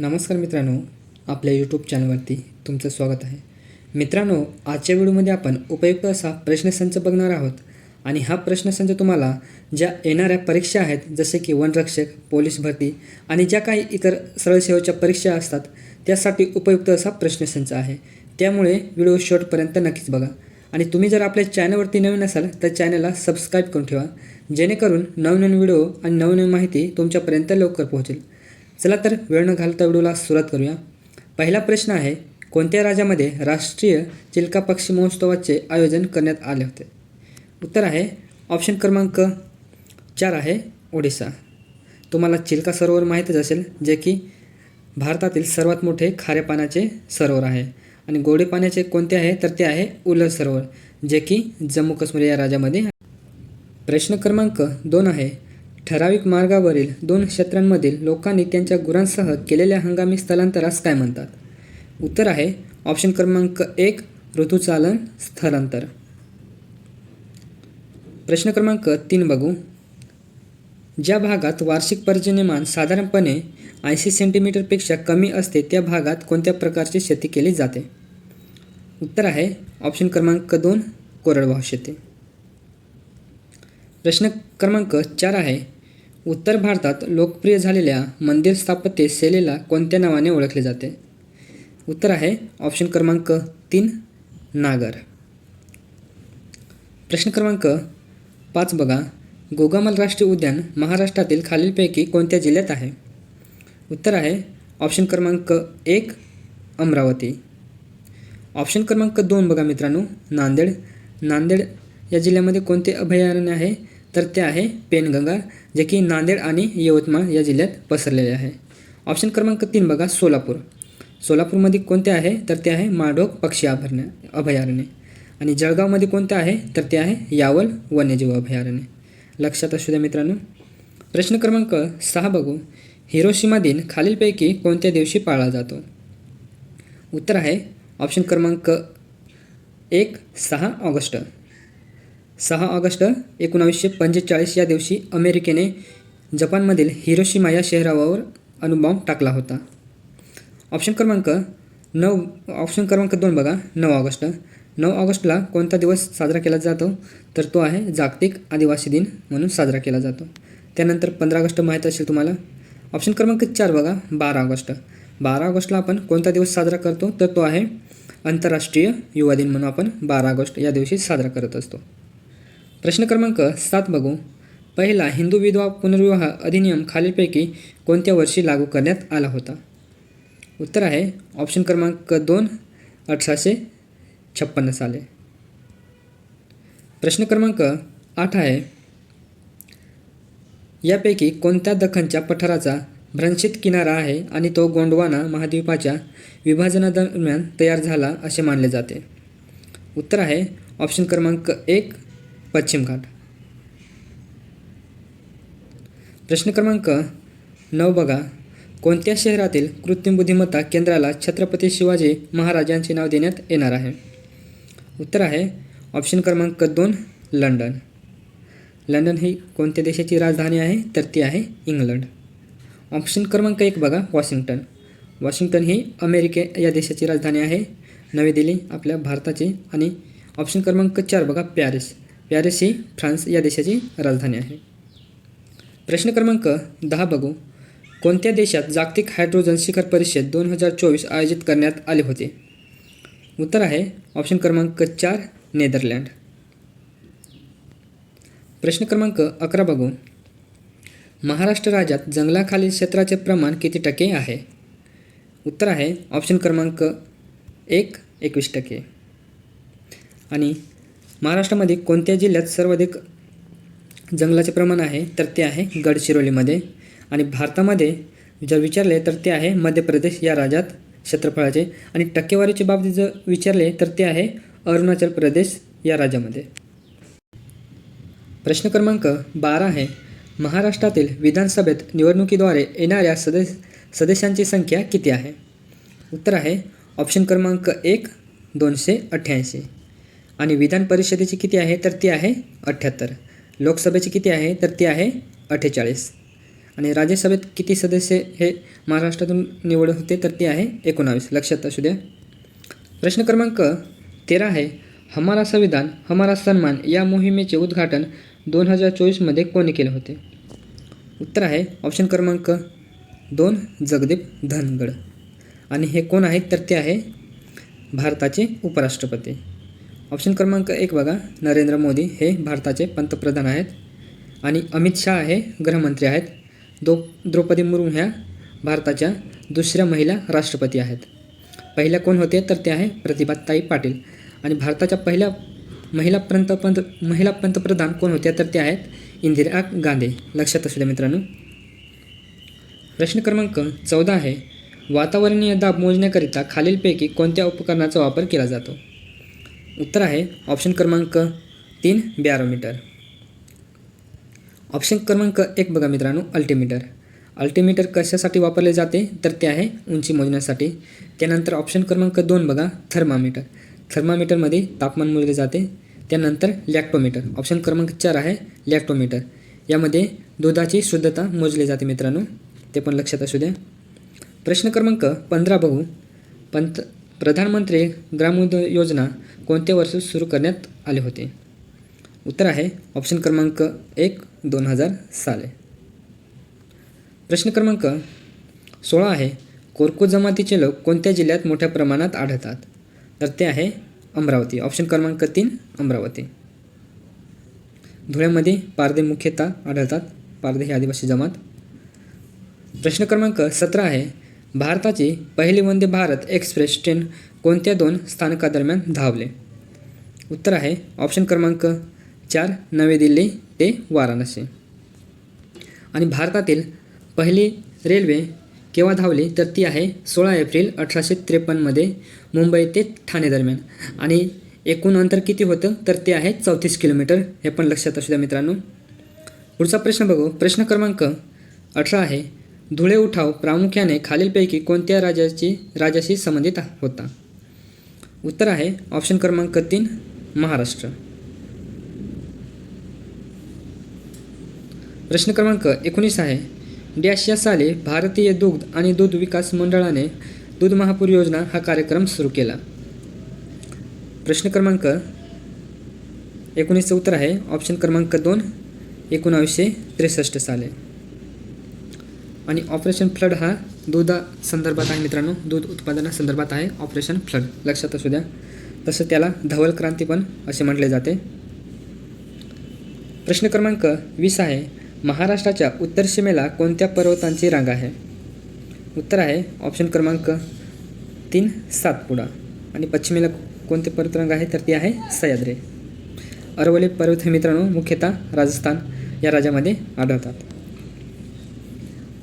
नमस्कार मित्रांनो आपल्या यूट्यूब चॅनलवरती तुमचं स्वागत आहे. मित्रांनो आजच्या व्हिडिओमध्ये आपण उपयुक्त असा प्रश्नसंच बघणार आहोत. आणि हा प्रश्नसंच तुम्हाला ज्या येणाऱ्या परीक्षा आहेत जसे की वनरक्षक पोलीस भरती आणि ज्या काही इतर सरळ सेवेच्या परीक्षा असतात त्यासाठी उपयुक्त असा प्रश्नसंच आहे. त्यामुळे व्हिडिओ शेवटपर्यंत नक्कीच बघा. आणि तुम्ही जर आपल्या चॅनलवरती नवीन असाल तर चॅनलला सबस्क्राईब करून ठेवा. जेणेकरून नवनवीन व्हिडिओ आणि नवनवीन माहिती तुमच्यापर्यंत लवकर पोहोचेल. चला तर वेळ न घालता व्हिडिओला सुरुवात करूया. पहिला प्रश्न आहे कोणत्या राज्यामध्ये राष्ट्रीय चिल्का पक्षी महोत्सवाचे आयोजन करण्यात आले होते? उत्तर आहे ऑप्शन क्रमांक चार आहे ओडिसा. तुम्हाला चिल्का सरोवर माहीतच असेल जे की भारतातील सर्वात मोठे खाऱ्या पाण्याचे सरोवर आहे. आणि गोडे पाण्याचे कोणते आहे? तर ते आहे उलर सरोवर जे की जम्मू काश्मीर या राज्यामध्ये प्रश्न क्रमांक दोन आहे ठराविक मार्गावरील दोन क्षेत्रांमधील लोकांनी त्यांच्या गुरांसह केलेल्या हंगामी स्थलांतरास काय म्हणतात? उत्तर आहे ऑप्शन क्रमांक एक ऋतुचालन स्थलांतर. प्रश्न क्रमांक तीन बघू. ज्या भागात वार्षिक पर्जन्यमान साधारणपणे ऐंशी सेंटीमीटरपेक्षा कमी असते त्या भागात कोणत्या प्रकारची शेती केली जाते? उत्तर आहे ऑप्शन क्रमांक दोन कोरडवाहू शेती. प्रश्न क्रमांक चार आहे उत्तर भारतात लोकप्रिय झालेल्या मंदिर स्थापत्य शैलीला कोणत्या नावाने ओळखले जाते? उत्तर आहे ऑप्शन क्रमांक तीन नागर. प्रश्न क्रमांक पाच बघा. गोगामल राष्ट्रीय उद्यान महाराष्ट्रातील खालीलपैकी कोणत्या जिल्ह्यात आहे? उत्तर आहे ऑप्शन क्रमांक एक अमरावती. ऑप्शन क्रमांक दोन बघा मित्रांनो नांदेड. नांदेड या जिल्ह्यामध्ये कोणते अभयारण्य आहे? तर ते आहे पेनगंगा जे की नांदेड आणि यवतमाळ या जिल्ह्यात पसरलेले आहे. ऑप्शन क्रमांक तीन बघा सोलापूर. सोलापूरमध्ये कोणते आहे? तर ते आहे माडोक पक्षी अभयारण्य अभयारण्य. आणि जळगावमध्ये कोणते आहे? तर ते आहे यावल वन्यजीव अभयारण्य. लक्षात असू द्या मित्रांनो. प्रश्न क्रमांक सहा बघू. हिरोशिमा दिन खालीलपैकी कोणत्या दिवशी पाळला जातो? उत्तर आहे ऑप्शन क्रमांक एक सहा ऑगस्ट. सहा ऑगस्ट एकोणावीसशे पंचेचाळीस या दिवशी अमेरिकेने जपानमधील हिरोशिमा या शहरावर अणुबॉम्ब टाकला होता. ऑप्शन क्रमांक नऊ ऑप्शन क्रमांक दोन बघा नऊ ऑगस्ट. नऊ ऑगस्टला कोणता दिवस साजरा केला जातो? तर तो आहे जागतिक आदिवासी दिन म्हणून साजरा केला जातो. त्यानंतर पंधरा ऑगस्ट माहीत असेल तुम्हाला? ऑप्शन क्रमांक चार बघा बारा ऑगस्ट. बारा ऑगस्टला आपण कोणता दिवस साजरा करतो? तर तो आहे आंतरराष्ट्रीय युवा दिन म्हणून आपण बारा ऑगस्ट या दिवशी साजरा करत असतो. प्रश्न क्रमांक सात बघू. पहिला हिंदू विधवा पुनर्विवाह अधिनियम खालीलपैकी कोणत्या वर्षी लागू करण्यात आला होता? उत्तर आहे ऑप्शन क्रमांक दोन अठराशे छप्पन्न साले. प्रश्न क्रमांक आठ आहे यापैकी कोणत्या दखनच्या पठाराचा भ्रंशित किनारा आहे आणि तो गोंडवाना महाद्वीपाच्या विभाजनादरम्यान तयार झाला असे मानले जाते? उत्तर आहे ऑप्शन क्रमांक एक पश्चिम घाट. प्रश्न क्रमांक नऊ बघा. कोणत्या शहरातील कृत्रिम बुद्धिमत्ता केंद्राला छत्रपती शिवाजी महाराज यांचे नाव देण्यात येणार आहे? उत्तर आहे ऑप्शन क्रमांक दोन लंडन. लंडन ही कोणत्या देशाची राजधानी आहे? तर ती आहे इंग्लंड. ऑप्शन क्रमांक एक बघा वॉशिंग्टन. वॉशिंग्टन ही अमेरिके या देशाची राजधानी आहे. नवी दिल्ली आपल्या भारताची आणि ऑप्शन क्रमांक चार बघा पॅरिस. पॅरिस ही फ्रान्स या देशाची राजधानी आहे. प्रश्न क्रमांक दहा बघू. कोणत्या देशात जागतिक हायड्रोजन शिखर परिषद दोन हजार चोवीस आयोजित करण्यात आले होते? उत्तर आहे ऑप्शन क्रमांक चार नेदरलँड. प्रश्न क्रमांक अकरा बघू. महाराष्ट्र राज्यात जंगलाखालील क्षेत्राचे प्रमाण किती टक्के आहे? उत्तर आहे ऑप्शन क्रमांक एक एकवीस टक्के. आणि महाराष्ट्रामध्ये कोणत्या जिल्ह्यात सर्वाधिक जंगलाचे प्रमाण आहे? तर ते आहे गडचिरोलीमध्ये. आणि भारतामध्ये जर विचारले तर ते आहे मध्य प्रदेश या राज्यात क्षेत्रफळाचे. आणि टक्केवारीच्या बाबतीत जर विचारले तर ते आहे अरुणाचल प्रदेश या राज्यामध्ये. प्रश्न क्रमांक बारा आहे. महाराष्ट्रातील विधानसभेत निवडणुकीद्वारे येणाऱ्या सदस्य सदस्यांची संख्या किती आहे? उत्तर आहे ऑप्शन क्रमांक एक दोनशे अठ्ठ्याऐंशी. आणि विधान परिषदेची किती आहे तर ती आहे अठ्ठ्याहत्तर. लोकसभेची किती आहे तर ती आहे अठ्ठेचाळीस. आणि राज्यसभेत किती सदस्य हे महाराष्ट्रातून निवड होते तर ती आहे एकोणावीस. लक्षात असू द्या. प्रश्न क्रमांक तेरा आहे हमारा संविधान हमारा सन्मान या मोहिमेचे उद्घाटन दोन हजार चोवीसमध्ये कोणी केले होते? उत्तर आहे ऑप्शन क्रमांक दोन जगदीप धनगड. आणि हे कोण आहेत तर ते आहे भारताचे उपराष्ट्रपती. ऑप्शन क्रमांक एक बघा. नरेंद्र मोदी हे भारताचे पंतप्रधान आहेत आणि अमित शहा हे गृहमंत्री आहेत. दो द्रौपदी मुर्मू ह्या भारताच्या दुसऱ्या महिला राष्ट्रपती आहेत. पहिल्या कोण होते? तर ते आहे प्रतिभाताई पाटील. आणि भारताच्या पहिल्या महिला पंत महिला पंतप्रधान कोण होत्या? तर ते आहेत इंदिरा गांधी. लक्षात असू द्या मित्रांनो. प्रश्न क्रमांक चौदा आहे. वातावरणीय दाब मोजण्याकरिता खालीलपैकी कोणत्या उपकरणाचा वापर केला जातो? उत्तर आहे ऑप्शन क्रमांक तीन बॅरोमीटर. ऑप्शन क्रमांक एक बघा मित्रांनो अल्टिमीटर. अल्टिमीटर कशासाठी वापरले जाते? तर ते आहे उंची मोजण्यासाठी. त्यानंतर ऑप्शन क्रमांक दोन बघा थर्मामीटर. थर्मामीटरमध्ये तापमान मोजले जाते. त्यानंतर लॅक्टोमीटर. ऑप्शन क्रमांक चार आहे लॅक्टोमीटर. यामध्ये दुधाची शुद्धता मोजली जाते मित्रांनो. ते पण लक्षात असू द्या. प्रश्न क्रमांक पंधरा बघू. पंत प्रधानमंत्री ग्रामोदय योजना कोणत्या वर्षी सुरू करण्यात आले होते? उत्तर आहे ऑप्शन क्रमांक एक दोन हजार साले प्रश्न क्रमांक सोळा आहे कोरको जमातीचे लोक कोणत्या जिल्ह्यात मोठ्या प्रमाणात आढळतात? तर ते आहे अमरावती ऑप्शन क्रमांक तीन अमरावती. धुळ्यामध्ये पारदे मुख्यतः आढळतात पारदे ही आदिवासी जमात. प्रश्न क्रमांक सतरा आहे भारताची पहिली वंदे भारत एक्सप्रेस ट्रेन कोणत्या दोन स्थानकादरम्यान धावले? उत्तर आहे ऑप्शन क्रमांक चार नवी दिल्ली ते वाराणसी. आणि भारतातील पहिली रेल्वे केव्हा धावली? तर ती आहे सोळा एप्रिल अठराशे त्रेपन्नमध्ये मुंबई ते ठाणे दरम्यान. आणि एकूण अंतर किती होतं? तर ते आहे चौतीस किलोमीटर. हे पण लक्षात असू द्या मित्रांनो. पुढचा प्रश्न बघू. प्रश्न क्रमांक अठरा आहे धुळे उठाव प्रामुख्याने खालीलपैकी कोणत्या राजाची राजाशी संबंधित होता? उत्तर आहे ऑप्शन क्रमांक तीन महाराष्ट्र. प्रश्न क्रमांक एकोणीस आहे डॅश या साली भारतीय दुग्ध आणि दूध विकास मंडळाने दूध महापूर योजना हा कार्यक्रम सुरू केला. प्रश्न क्रमांक एकोणीसचं उत्तर आहे ऑप्शन क्रमांक दोन एकोणावीसशे त्रेसष्ट साली. आणि ऑपरेशन फ्लड हा दुधा संदर्भात आहे मित्रांनो. दूध उत्पादनासंदर्भात आहे ऑपरेशन फ्लड. लक्षात असू द्या. तसं त्याला धवल क्रांती पण असे म्हटले जाते. प्रश्न क्रमांक वीस आहे महाराष्ट्राच्या उत्तर सीमेला कोणत्या पर्वतांची रांग आहे? उत्तर आहे ऑप्शन क्रमांक तीन सातपुडा आणि पश्चिमेला कोणते पर्वतरांग आहे? तर ती आहे सह्याद्री. अरवली पर्वत हे मित्रांनो मुख्यतः राजस्थान या राज्यामध्ये आढळतात.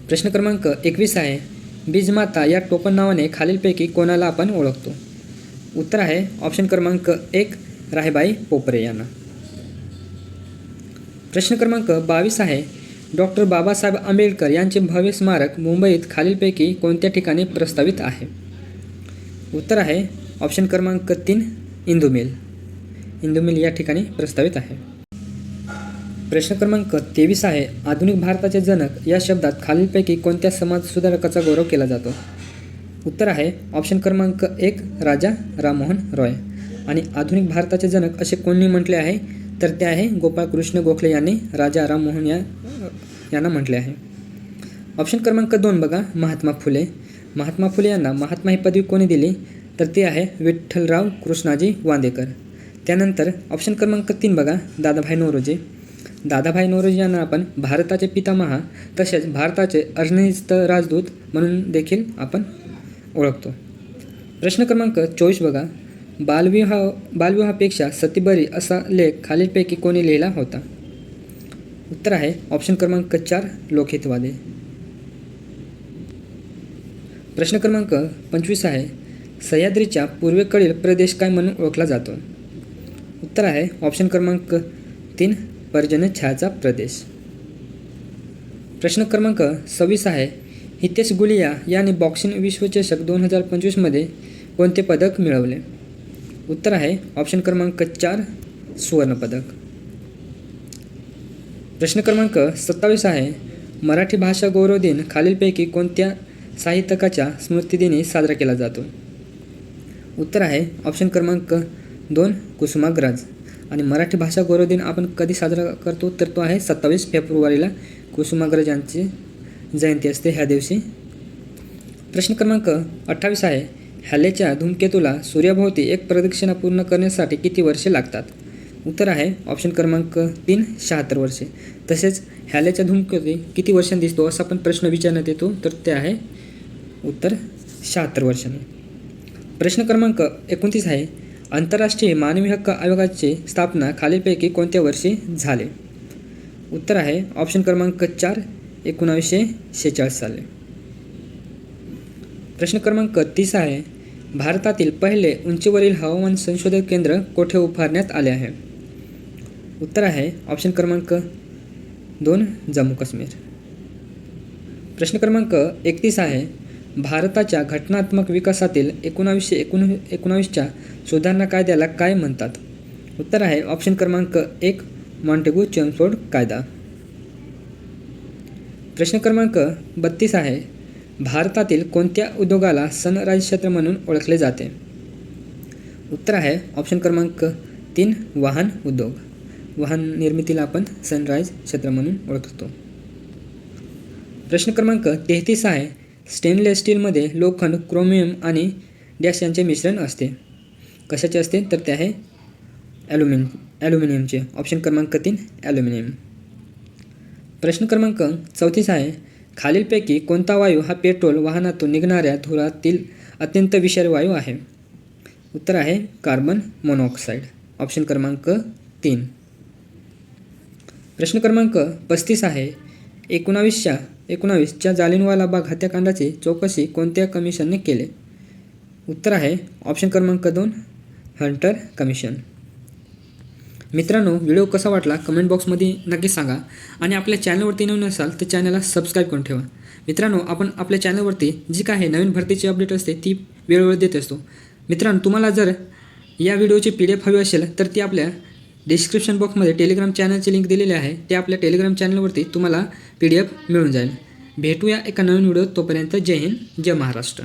प्रश्न क्रमांक एकवीस आहे बीजमाता या टोपण नावाने खालीलपैकी कोणाला आपण ओळखतो? उत्तर आहे ऑप्शन क्रमांक एक राहेबाई पोपरे यांना. प्रश्न क्रमांक बावीस आहे डॉक्टर बाबासाहेब आंबेडकर यांचे भव्य स्मारक मुंबईत खालीलपैकी कोणत्या ठिकाणी प्रस्तावित आहे? उत्तर आहे ऑप्शन क्रमांक तीन इंदुमिल. इंदुमिल मिल या ठिकाणी प्रस्तावित आहे. प्रश्न क्रमांक तेवीस आहे. आधुनिक भारताचे जनक या शब्दात खालीलपैकी कोणत्या समाज सुधारकाचा गौरव केला जातो? उत्तर आहे ऑप्शन क्रमांक एक राजा राममोहन रॉय. आणि आधुनिक भारताचे जनक असे कोणी म्हटले आहे तर ते आहे गोपाळकृष्ण गोखले यांनी राजा राममोहन या यांना म्हटले आहे. ऑप्शन क्रमांक दोन बघा महात्मा फुले. महात्मा फुले यांना महात्मा ही पदवी कोणी दिली? तर ते आहे विठ्ठलराव कृष्णाजी वांदेकर. त्यानंतर ऑप्शन क्रमांक तीन बघा दादाभाई नवरोजी दादाभाई नोरोजी यांना आपण भारताचे पितामहा तसेच भारताचे अर्निस्त राजदूत म्हणून देखील आपण ओळखतो. प्रश्न क्रमांक चोवीस बघा. बालविवाह बालविवाहापेक्षा सतीबरी असा लेख खालीलपैकी कोणी लिहिला होता? उत्तर आहे ऑप्शन क्रमांक चार लोकहितवादी. प्रश्न क्रमांक पंचवीस आहे सह्याद्रीच्या पूर्वेकडील प्रदेश काय म्हणून ओळखला जातो? उत्तर आहे ऑप्शन क्रमांक तीन पर्जन्यछायाचा प्रदेश. प्रश्न क्रमांक सव्वीस आहे. हितेश गुलिया यांनी बॉक्सिंग विश्वचषक दोन हजार पंचवीसमध्ये कोणते पदक मिळवले? उत्तर आहे ऑप्शन क्रमांक चार सुवर्णपदक. प्रश्न क्रमांक सत्तावीस आहे मराठी भाषा गौरव दिन खालीलपैकी कोणत्या साहित्यकाच्या स्मृतिदिनी साजरा केला जातो? उत्तर आहे ऑप्शन क्रमांक दोन कुसुमाग्रज. आणि मराठी भाषा गौरव दिन आपण कधी साजरा करतो तर तो आहे सत्तावीस फेब्रुवारीला कुसुमाग्रज यांची जयंती असते ह्या दिवशी. प्रश्न क्रमांक अठ्ठावीस आहे हॅलेच्या धूमकेतूला सूर्याभोवती एक प्रदक्षिणा पूर्ण करण्यासाठी किती वर्षे लागतात? उत्तर आहे ऑप्शन क्रमांक तीन शहात्तर वर्षे. तसेच हॅलेच्या धूमकेतू किती वर्षांनी दिसतो असा पण प्रश्न विचारण्यात येतो तर ते आहे उत्तर शहात्तर वर्षांनी. प्रश्न क्रमांक एकोणतीस आहे आंतरराष्ट्रीय मानवी हक्क आयोगाची स्थापना खालीलपैकी कोणत्या वर्षी झाले? उत्तर आहे ऑप्शन क्रमांक चार एकोणावीसशे शेहेचाळीस साली. प्रश्न क्रमांक तीस आहे भारतातील पहिले उंचीवरील हवामान संशोधन केंद्र कोठे उभारण्यात आले आहे? उत्तर आहे ऑप्शन क्रमांक दोन जम्मू काश्मीर प्रश्न क्रमांक एकतीस आहे भारताच्या घटनात्मक विकासातील एकोणावीसशे एकोण एकोणावीसच्या सुधारणा कायद्याला काय म्हणतात? उत्तर आहे ऑप्शन क्रमांक एक मॉन्टेगू चेम्सफोर्ड कायदा. प्रश्न क्रमांक बत्तीस आहे भारतातील कोणत्या उद्योगाला सनराइज क्षेत्र म्हणून ओळखले जाते? उत्तर आहे ऑप्शन क्रमांक तीन वाहन उद्योग. वाहन निर्मितीला आपण सनराइज क्षेत्र म्हणून ओळखतो. प्रश्न क्रमांक तेहतीस आहे स्टेनलेस स्टीलमध्ये लोखंड क्रोमियम आणि डॅश यांचे मिश्रण असते. कशाचे असते? तर ते आहे ॲल्युमिन ॲल्युमिनियमचे. ऑप्शन क्रमांक तीन ॲल्युमिनियम. प्रश्न क्रमांक चौतीस आहे खालीलपैकी कोणता वायू हा पेट्रोल वाहनातून निघणाऱ्या धुरातील अत्यंत विषारी वायू आहे? उत्तर आहे कार्बन मोनॉक्साईड. ऑप्शन क्रमांक तीन. प्रश्न क्रमांक पस्तीस आहे एकोणावीसच्या एकोणावीसच्या जालिनवाला बाग हत्याकांडाची चौकशी कोणत्या कमिशनने केले? उत्तर आहे ऑप्शन क्रमांक दोन हंटर कमिशन. मित्रांनो व्हिडिओ कसा वाटला कमेंट बॉक्समध्ये नक्की सांगा आणि आपल्या चॅनलवरती नवीन असाल तर चॅनलला सबस्क्राईब करून ठेवा. मित्रांनो आपण आपल्या चॅनलवरती जी काही नवीन भरतीची अपडेट असते ती वेळोवेळी देत असतो. मित्रांनो तुम्हाला जर या व्हिडिओची पी डी एफ हवी असेल तर ती आपल्या डिस्क्रिप्शन बॉक्समध्ये टेलिग्राम चॅनलची लिंक दिलेली आहे. ते आपल्या टेलिग्राम चॅनलवरती तुम्हाला पी डी एफ मिळून जाईल. भेटूया एका नवीन व्हिडिओ तोपर्यंत जय हिंद जय महाराष्ट्र.